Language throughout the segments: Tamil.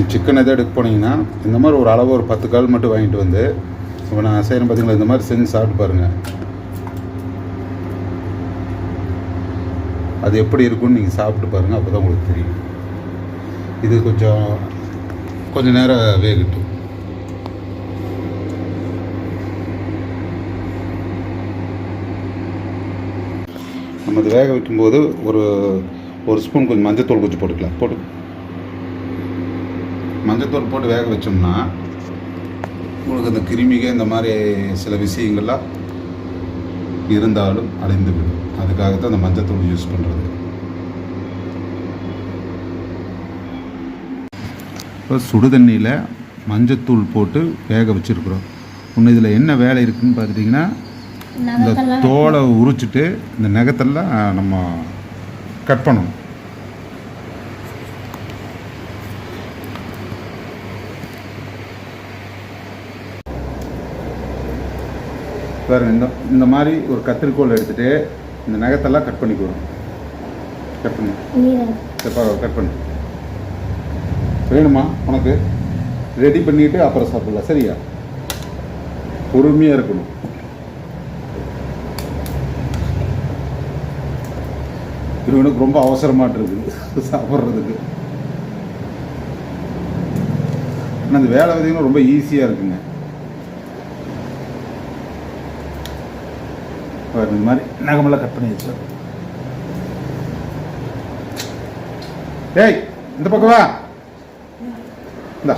நீ சிக்கன் எதாவது எடுக்க போனீங்கன்னா இந்த மாதிரி ஒரு அளவு ஒரு பத்து கால் மட்டும் வாங்கிட்டு வந்து இப்போ நான் செய்கிறேன் பார்த்தீங்களா இந்த மாதிரி செஞ்சு சாப்பிட்டு பாருங்கள் அது எப்படி இருக்கும்னு நீங்கள் சாப்பிட்டு பாருங்கள் அப்போ தான் உங்களுக்கு தெரியும். இது கொஞ்சம் கொஞ்சம் நேரம் வேகட்டும். நம்ம அது வேக வைக்கும்போது ஒரு ஒரு ஸ்பூன் கொஞ்சம் மஞ்சத்தூள் கொஞ்சம் போட்டுக்கலாம். போட்டு மஞ்சத்தூள் போட்டு வேக வச்சோம்னா உங்களுக்கு அந்த கிருமிக இந்த மாதிரி சில விஷயங்கள்லாம் இருந்தாலும் அடைந்து விடும் அதுக்காகத்தான் அந்த மஞ்சத்தூள் யூஸ் பண்ணுறது இப்போ சுடுதண்ணியில் மஞ்சத்தூள் போட்டு வேக வச்சுருக்குறோம். இன்னும் இதில் என்ன வேலை இருக்குதுன்னு பார்த்துட்டிங்கன்னா இந்த தோலை உரிச்சிட்டு இந்த நகத்தெல்லாம் நம்ம கட் பண்ணணும். பாருங்க இந்த இந்த மாதிரி ஒரு கத்திரிக்கோல் எடுத்துட்டு இந்த நகத்தெல்லாம் கட் பண்ணிக்குவோம் கட் பண்ணி. எப்பா கட் பண்ணு. வேணுமா? உனக்கு? ரெடி பண்ணிட்டு அப்புறம் சாப்பிடலாம். சரியா? பொறுமையாக இருக்கணும். இவனுக்கு ரொம்ப அவசரமாட்டு இருக்குது சாப்பிட்றதுக்கு. ஆனால் அந்த வேலை பார்த்தீங்கன்னா ரொம்ப ஈஸியாக இருக்குங்க. பாருங்க இந்த மாதிரி நகமெல்லாம் கட் பண்ணி வச்சு. டேய் இந்த பக்கம் வா. இந்தா.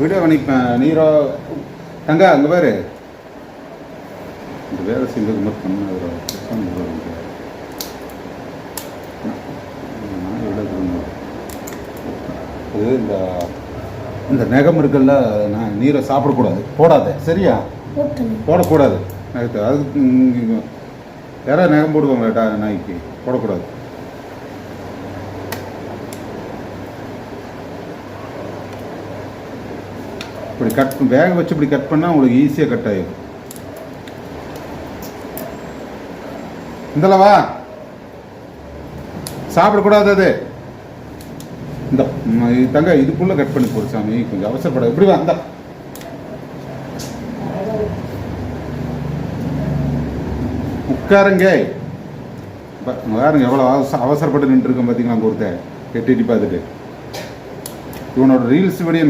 வீடியோ பண்ணிப்பேன் நீரோ. தங்க அங்கே பாரு. இந்த வேலை செஞ்சது மட்டும் பண்ண இது இந்த இந்த நகம் இருக்குல்ல நான் நீரை சாப்பிடக்கூடாது. போடாத. சரியா? போடக்கூடாது. ம், யாராவது நகம் போடுவாங்க டா நாய்க்கு. போடக்கூடாது. இப்படி கட் வேக வச்சு இப்படி கட் பண்ணால் உங்களுக்கு ஈஸியாக கட் ஆகிடும் இந்தளவா சாப்பிடக்கூடாது அது. இந்த இது தங்க இதுக்குள்ளே கட் பண்ணி போடு சாமி கொஞ்சம் அவசரப்பட எப்படி வா உட்காருங்க. பாருங்க எவ்வளோ அவச அவசரப்பட்டு நின்றுருக்கோம் பார்த்தீங்களா அங்கே ஒருத்தன். எட்டி எட்டி பார்த்துட்டு இவனோட ரீல்ஸ் படி